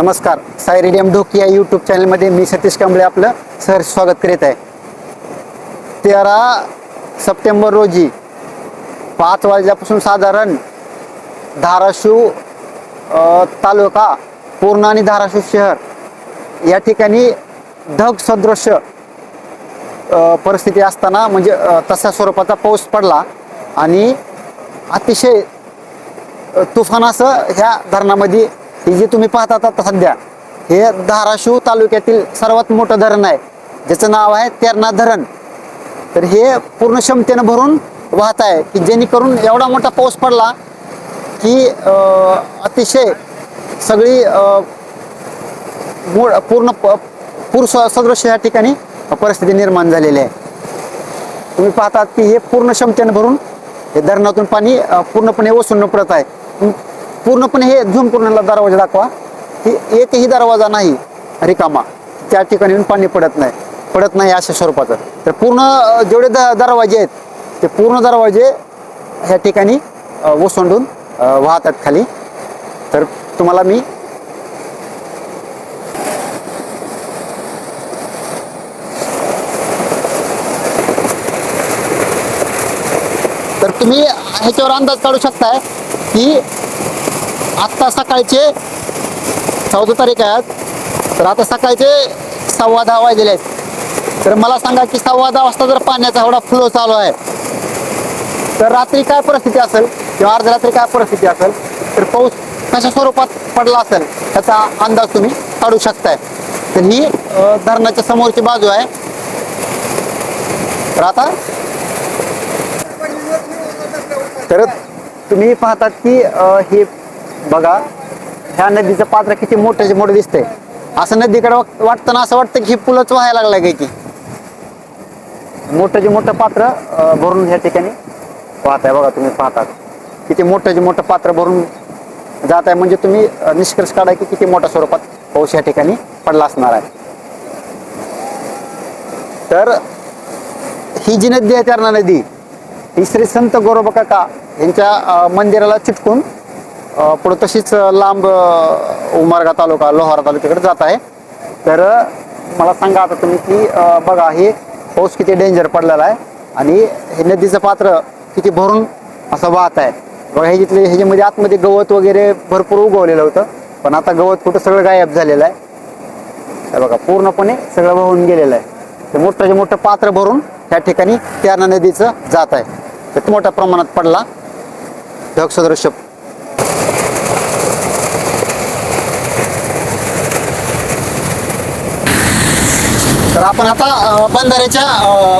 नमस्कार साई रेडियम ढोकी या यूट्यूब चॅनलमध्ये मी सतीश कांबळे आपलं सहर्ष स्वागत करीत आहे. तेरा सप्टेंबर रोजी पाच वाजल्यापासून साधारण धाराशिव तालुका पूर्णा आणि धाराशिव शहर या ठिकाणी ढग सदृश परिस्थिती असताना म्हणजे तशा स्वरूपाचा पाऊस पडला आणि अतिशय तुफान असं ह्या धरणामध्ये हे जे तुम्ही पाहता आता सध्या हे धाराशिव तालुक्यातील सर्वात मोठं धरण आहे. ज्याचं नाव आहे तेरणा धरण. तर हे पूर्ण क्षमतेनं भरून वाहत आहे की जेणेकरून एवढा मोठा पाऊस पडला की अतिशय सगळी मूळ पूर्ण प- पूर स- सदृश या ठिकाणी परिस्थिती निर्माण झालेली आहे. तुम्ही पाहतात की हे पूर्ण क्षमतेनं भरून हे धरणातून पाणी पूर्णपणे ओसून पडत आहे. पूर्णपणे हे झूम करून दरवाजा दाखवा. की एकही दरवाजा नाही रिकामा. त्या ठिकाणी येऊन पाणी पडत नाही. पडत नाही अशा स्वरूपाचं. तर पूर्ण जेवढे द दरवाजे आहेत ते पूर्ण दरवाजे ह्या ठिकाणी ओसंडून वाहतात खाली. तर तुम्हाला मी तर तुम्ही ह्याच्यावर अंदाज काढू शकताय की आत्ता सकाळचे चौदा तारीख आहेत तर आता सकाळचे सव्वा दहा वाजलेले आहेत. तर मला सांगा की सव्वा दहा वाजता जर पाण्याचा एवढा फ्लो चालू आहे तर रात्री काय परिस्थिती असेल? किंवा अर्ध्या रात्री काय परिस्थिती असेल? तर पाऊस कशा स्वरूपात पडला असेल? त्याचा अंदाज तुम्ही काढू शकताय. तर ही धरणाच्या समोरची बाजू आहे. तर आता तर तुम्ही पाहतात की हे बघा ह्या नदीचं पात्र किती मोठ्याचे मोठं दिसतंय. असं नदीकडे वाटताना असं वाटतं की पुलच व्हायला लागलाय काय की. मोठं जे मोठं पात्र भरून ह्या ठिकाणी पाहताय बघा तुम्ही पाहता किती मोठं जे मोठं पात्र भरून जात आहे म्हणजे तुम्ही निष्कर्ष काढा की किती मोठ्या स्वरूपात पाऊस या ठिकाणी पडला असणार आहे. तर ही जी नदी आहे तेरणा नदी ही श्री संत गोरोबा काका यांच्या मंदिराला चिटकून पुढं तशीच लांब उमरगा तालुका लोहारा तालुक्याकडे जात आहे. तर मला सांगा आता तुम्ही की बघा हे पाऊस किती डेंजर पडलेला आहे आणि हे नदीचं पात्र किती भरून असं वाहत आहे. बघा हे जिथले ह्याच्यामध्ये आतमध्ये गवत वगैरे भरपूर उगवलेलं होतं पण आता गवत कुठं सगळं गायब झालेलं आहे. तर बघा पूर्णपणे सगळं वाहून गेलेलं आहे. ते मोठं मोठं पात्र भरून त्या ठिकाणी तेरणा नदीचं जात आहे. तर मोठ्या प्रमाणात पडला ढग तर आपण आता बंधाऱ्याच्या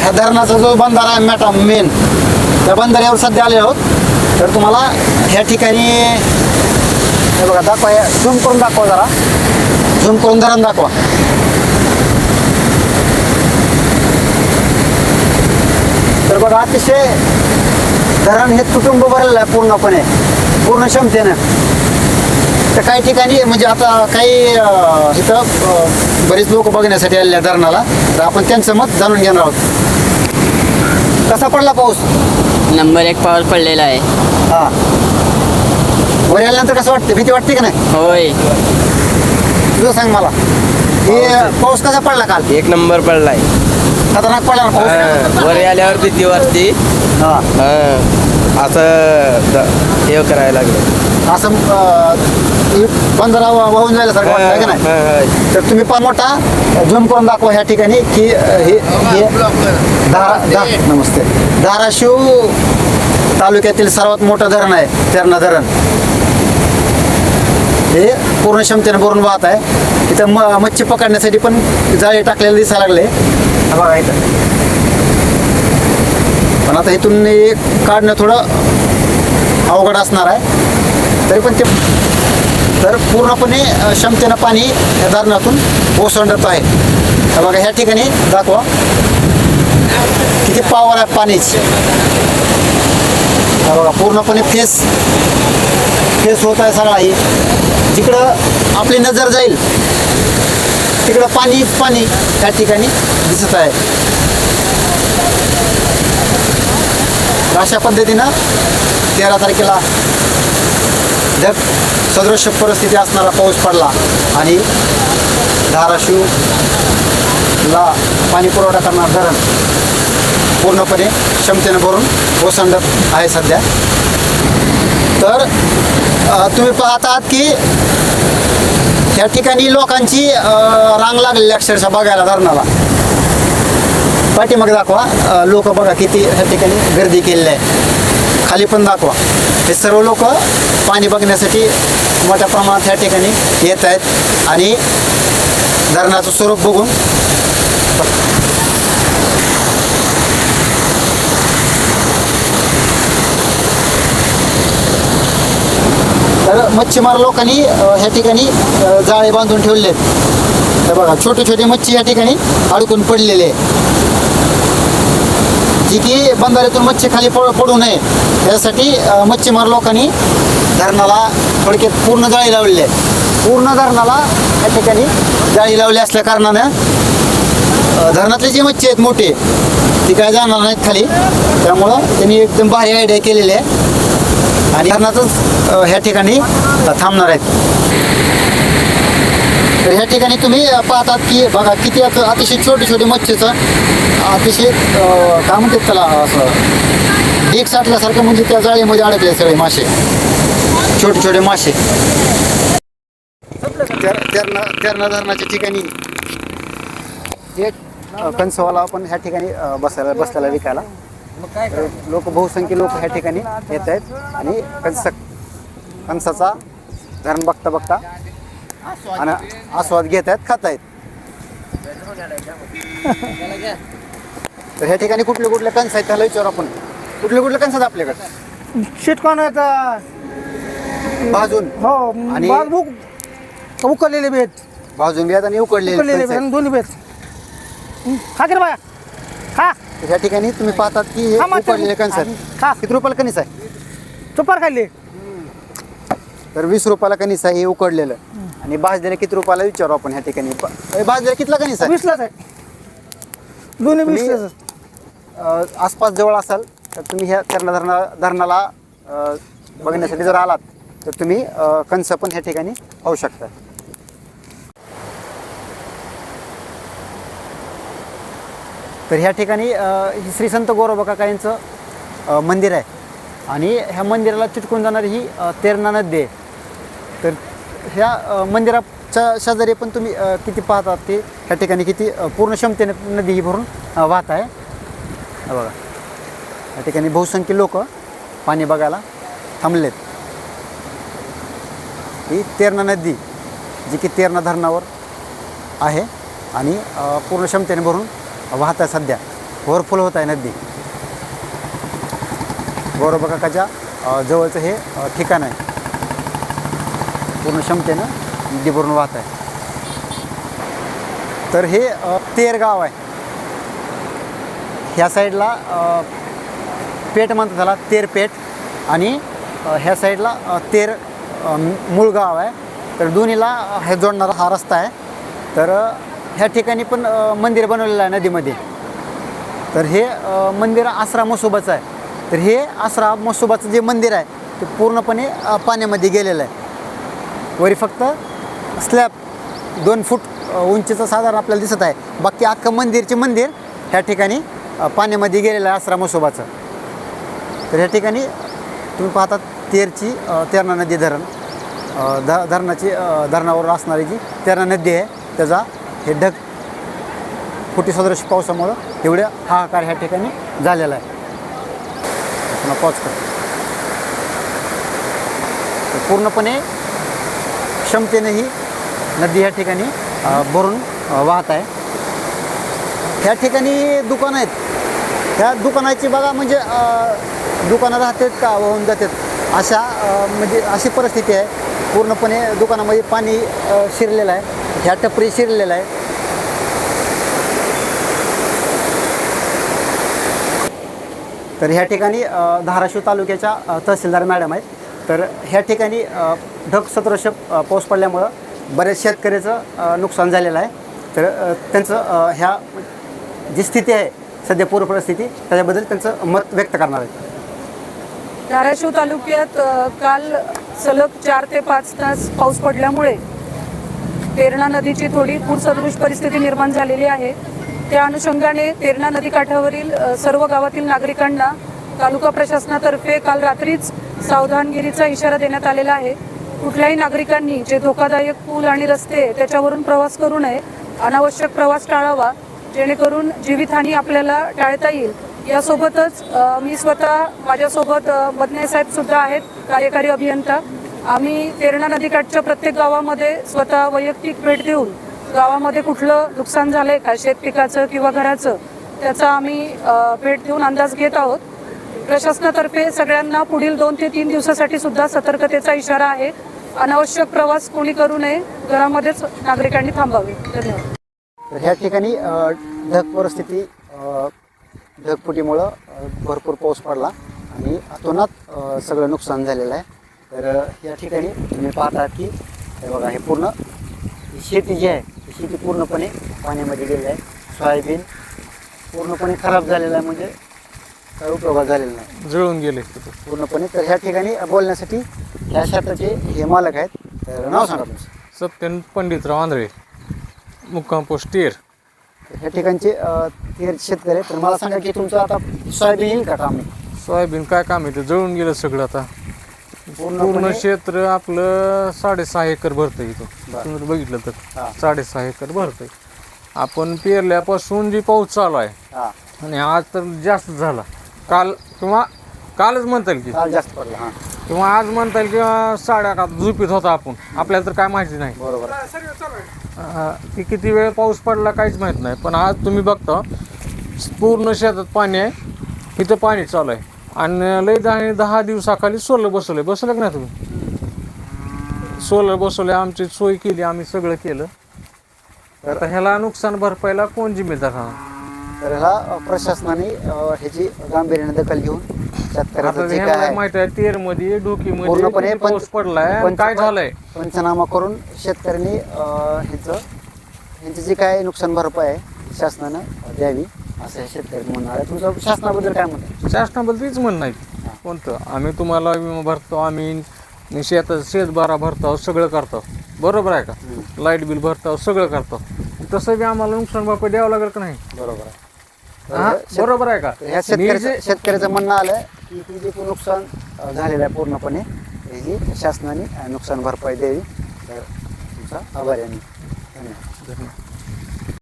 ह्या धरणाचा जो बंधारा आहे मॅटा मेन त्या बंधाऱ्यावर सध्या आले आहोत. तर तुम्हाला ह्या ठिकाणी हे बघा दाखवा झूम करून दाखवा जरा. झूम करून धरण दाखवा. तर बघा अतिशय धरण हे कुटुंब भरलेलं आहे पूर्णपणे पूर्ण क्षमतेनं. तर काही ठिकाणी म्हणजे आता काही अं, इथं अं, बरेच लोक बघण्यासाठी आलेले आहेत धरणाला. तर आपण त्यांचं मत जाणून घेणार आहोत. कसा पडला पाऊस? नंबर एक पाऊस पडलेला आहे. हा. वर आल्यानंतर कसं वाटतं? भीती वाटते का नाही? होय. तुझं सांग मला. हे पाऊस कसा पडला काल? एक नंबर पडलाय. खतरनाक पडला ना पाऊस? हा, वर आल्यावर भीती वाटते. हा. हा, असं द- हे करायला लागलं. असं अं, वा- वाहून जायला सारखं वाटतं का नाही. तर तुम्ही पण मोठा झूम करून दाखवा ह्या ठिकाणी की हे हे धारा धा नमस्ते. धाराशिव तालुक्यातील सर्वात मोठं धरण आहे तेरणा धरण. हे पूर्ण क्षमतेने भरून वाहत आहे. इथं म मच्छी पकडण्यासाठी पण जाळे टाकलेले दिसायला लागले. बघा इथं. पण आता इथून काढणं थोडं अवघड असणार आहे. तरी पण ते तर पूर्णपणे क्षमतेनं पाणी या धरणातून ओसंडत आहे. बघा ह्या ठिकाणी दाखवा. किती पावर आहे पाणीच. बघा पूर्णपणे फेस फेस होत आहे सगळा ही. जिकडं आपली नजर जाईल तिकडं पाणी पाणी त्या ठिकाणी दिसत आहे. अशा पद्धतीनं तेरा तारखेला ढग सदृश परिस्थिती असणारा पाऊस पडला आणि धाराशिवला पाणी पुरवठा करणार धरण पूर्णपणे क्षमतेनं भरून ओसंडत आहे सध्या. तर तुम्ही पाहत आहात की त्या ठिकाणी लोकांची रांग लागलेली अक्षरशः बघायला धरणाला. पाठीमाग दाखवा लोक बघा किती ह्या ठिकाणी गर्दी केलेली आहे. खाली पण दाखवा. हे सर्व लोक पाणी बघण्यासाठी मोठ्या प्रमाणात या ठिकाणी येत आहेत. आणि धरणाचं स्वरूप बघून तर मच्छीमार लोकांनी ह्या ठिकाणी जाळे बांधून ठेवले आहेत. तर बघा छोटे छोटे मच्छी या ठिकाणी अडकून पडलेले आहे. जी की बंधाऱ्यातून मच्छी खाली पडू नये. यासाठी मच्छीमार लोकांनी धरणाला थोडक्यात पूर्ण जाळी लावलेली आहे. पूर्ण धरणाला या ठिकाणी जाळी लावली असल्या कारणानं धरणातले जे मच्छी आहेत मोठे ती काय जाणार नाहीत खाली. त्यामुळं त्यांनी एकदम भारी आयडिया केलेली आहे. आणि धरणातच ह्या ठिकाणी थांबणार आहेत. तर ह्या ठिकाणी तुम्ही पाहतात की बघा किती आता अतिशय छोटे छोटे मच्छीचं अतिशय काय म्हणतात त्याला असं डेक साठल्यासारखं म्हणजे त्या जाळीमध्ये अडकले सगळे मासे. छोटे छोटे मासे. तेरणा धरणाच्या ठिकाणी एक कणसवाला कंसवाला पण ह्या ठिकाणी बसायला बसायला बसलेला विकायला. लोक बहुसंख्य लोक ह्या ठिकाणी येत आहेत आणि कंस कंसाचा धरण बघता बघता आणि आस्वाद घेत आहेत खात आहेत. तर ह्या ठिकाणी कुठले कुठले कणस आहेत त्याला विचारू आपण. कुठले कुठले कणस आहेत आपल्याकडे? शिटकॉनाचा भाजून. हो आणि- बाग बुक उकळलेले बेत भाजून बियात आणि उकडलेले उकळलेले बेत. आणि दोन्ही बेत हं, खा की रे बाया. खा. ह्या ठिकाणी तुम्ही पाहतात की हे हा, मात्र- उकडलेले कणस खा. आहेत किती रुपयाला कणीस आहे? चुपार खाल्ली. तर वीस रुपयाला कणीस आहे हे उकडलेलं आणि भाजलेलं किती रुपयाला विचारू आपण ह्या ठिकाणी? ब- हे भाजलेलं कितला आहे वीसलाच आहे. दोन्ही तुम्ही- वीसलाच अ, आसपास जवळ असाल तर तुम्ही ह्या धरणा धरणा धरणाला अ, बघण्यासाठी जर आलात तर तुम्ही अ, कंस पण ह्या ठिकाणी पाहू शकता. तर ह्या ठिकाणी अ, ही श्री संत गोरोबा काका यांचं अ, मंदिर आहे. आणि ह्या मंदिराला चिटकून जाणारी ही अ, तेरणा नदी आहे. तर ह्या मंदिराच्या शेजारी पण तुम्ही किती पाहतात ते? ह्या ठिकाणी किती पूर्ण क्षमतेने नदी ही भरून वाहत आहे. बघा. या ठिकाणी बहुसंख्य लोक पाणी बघायला थांबलेत. ही तेरणा नदी जी की तेरणा धरणावर आहे आणि पूर्ण क्षमतेने भरून वाहत आहे सध्या. ओव्हरफुल होत आहे नदी. गौरव काकाच्या जवळचं हे ठिकाण आहे. पूर्ण क्षमतेनं नदी भरून वाहत आहे. तर हे तेरगाव तेर गाव आहे. ह्या साईडला पेठ म्हणतात त्याला तेरपेठ आणि ह्या साईडला तेर मूळ गाव आहे. तर दोन्हीला हे जोडणारा हा रस्ता आहे. तर ह्या ठिकाणी पण मंदिर बनवलेलं आहे नदीमध्ये. तर हे मंदिर आसरा मसोबाचं आहे. तर हे आसरा मसोबाचं जे मंदिर आहे ते पूर्णपणे पाण्यामध्ये गेलेलं आहे. वरी फक्त स्लॅब दोन फूट उंचीचं साधारण आपल्याला दिसत आहे. बाकी अख्खं मंदिरचे मंदिर ह्या ठिकाणी पाण्यामध्ये गेलेलं आहे आसरा मसोबाचं तर ह्या ठिकाणी तुम्ही पाहतात तेरची तेरणा नदी धरण. ध धरणाची धरणावर असणारी जी तेरणा नदी आहे त्याचा हे ढग फुटी सदृश पावसामुळं एवढ्या हाहाकार ह्या ठिकाणी झालेला आहे. पुन्हा पॉज कर. तर पूर्णपणे क्षमतेने ही नदी ह्या ठिकाणी भरून वाहत आहे. ह्या ठिकाणी दुकानं आहेत. ह्या दुकानाची बघा म्हणजे दुकानं राहतात का वाहून जातात अशा म्हणजे अशी परिस्थिती आहे. पूर्णपणे दुकानामध्ये पाणी शिरलेलं आहे. ह्या टपरी शिरलेलं आहे तर ह्या ठिकाणी धाराशिव तालुक्याच्या तहसीलदार मॅडम आहेत. तर ह्या ठिकाणी ढग सदृश पाऊस पडल्यामुळं बऱ्याच शेतकऱ्याचं नुकसान झालेलं आहे. तर त्यांचं ह्या जी स्थिती आहे सध्या पूर परिस्थिती त्याच्याबद्दल त्यांचं मत व्यक्त करणार आहे. धाराशिव तालुक्यात काल सलग चार ते पाच तास पाऊस पडल्यामुळे तेरणा नदीची थोडी पूरसदृश परिस्थिती निर्माण झालेली आहे. त्या अनुषंगाने तेरणा नदी काठावरील सर्व गावातील नागरिकांना तालुका प्रशासनातर्फे काल रात्रीच सावधानगिरीचा इशारा देण्यात आलेला आहे. कुठल्याही नागरिकांनी जे धोकादायक पूल आणि रस्ते त्याच्यावरून प्रवास करू नये अनावश्यक प्रवास टाळावा जेणेकरून जीवितहानी आपल्याला टाळता येईल. यासोबतच मी स्वतः माझ्यासोबत बदने साहेब सुद्धा आहेत कार्यकारी अभियंता. आम्ही तेरणा नदीकाठच्या प्रत्येक गावामध्ये स्वतः वैयक्तिक भेट देऊन गावामध्ये कुठलं नुकसान झालंय का शेत पिकाचं किंवा घराचं त्याचा आम्ही भेट देऊन अंदाज घेत आहोत. प्रशासनातर्फे सगळ्यांना पुढील दोन ते तीन दिवसासाठी सुद्धा सतर्कतेचा इशारा आहे. अनावश्यक प्रवास कोणी करू नये घरामध्येच नागरिकांनी थांबावे. धन्यवाद. तर ह्या ठिकाणी ढग परिस्थिती ढगफुटीमुळं भरपूर पाऊस पडला आणि अतोनात सगळं नुकसान झालेलं आहे. तर या ठिकाणी तुम्ही पाहता की हे बघा हे पूर्ण शेती जी आहे ही शेती पूर्णपणे पाण्यामध्ये गेलेली आहे. सोयाबीन पूर्णपणे खराब झालेलं आहे म्हणजे काय उपयोगात झालेला नाही. जळून गेले. पूर्णपणे तर ह्या ठिकाणी बोलण्यासाठी ह्या शेताचे हे मालक आहेत. तर नाव सांगा तुमचं. सत्यन पंडितराव आंधळे मुक्काम पोस्ट टेर तर. ह्या ठिकाणचे अ, ते शेतकरी आहेत. तर मला सांगा की तुमचं आता सोयाबीन येईल का काम? सोयाबीन काय काम आहे? ते जळून गेलं सगळं आता. पूर्ण पूर्णपणे क्षेत्र आपलं साडेसहा एकर भरतंय इथं. बरं. तुम्ही बघितलं हा. तर साडेसहा एकर भरतंय. आपण पेरल्यापासून जी पाऊस चालू आहे हा. आणि आज तर जास्त झाला. काल किंवा कालच म्हणता येईल की. काल जास्त पडला हा. किंवा आज म्हणता येईल किंवा साड्या का झोपीत होता आपण. आपल्याला तर काय माहिती नाही. बरोबर. की किती वेळ पाऊस पडला काहीच माहीत नाही. पण आज तुम्ही बघता पूर्ण शेतात पाणी आहे. इथं पाणी चालू आहे. आणि लय दहा दहा दिवसाखाली सोलर बसवलंय. बसवलं का नाही तुम्ही? सोलर बसवले आमची सोय केली. आम्ही सगळं केलं. तर आता ह्याला नुकसान भरपाईला कोण जिम्मेदार राहणार? तर ह्याला अ, प्रशासनाने अ, ह्याची गांभीर्याने दखल घेऊन शेतकऱ्याचं आता जे काय ह्याला आहे माहीत आहे तेरमध्ये डोकीमध्ये पूर्णपणे किती पाऊस पडलाय. आणि पंच- काय झालंय? पंचनामा करून शेतकऱ्यांनी अ, ह्याचं ह्यांची जी काय नुकसान भरपाई आहे शासनानं द्यावी असं हे शेतकरी म्हणणार आहे तुमचं शासनाबद्दल काय म्हणतं शासनाबद्दल तीच म्हणणं आहे. कोणतं? आम्ही तुम्हाला विमा भरतो आम्ही शेतात शेतबारा भरतो सगळं करतो. बरोबर आहे का? लाइट बिल भरतो सगळं करतो. तसं बी आम्हाला नुकसान भरपाई द्यावं लागेल का नाही? बरोबर आहे. हा? बरोबर आहे का ह्या मी शेतकऱ्याचं जे- शेतकऱ्याचं म्हणणं आलं की हे जे काही नुकसान अ, झालेलं आहे पूर्णपणे ह्याची शासनाने अ, नुकसान भरपाई द्यावी तर तुमचा आभारी आहे मी धन्यवाद धन्यवाद.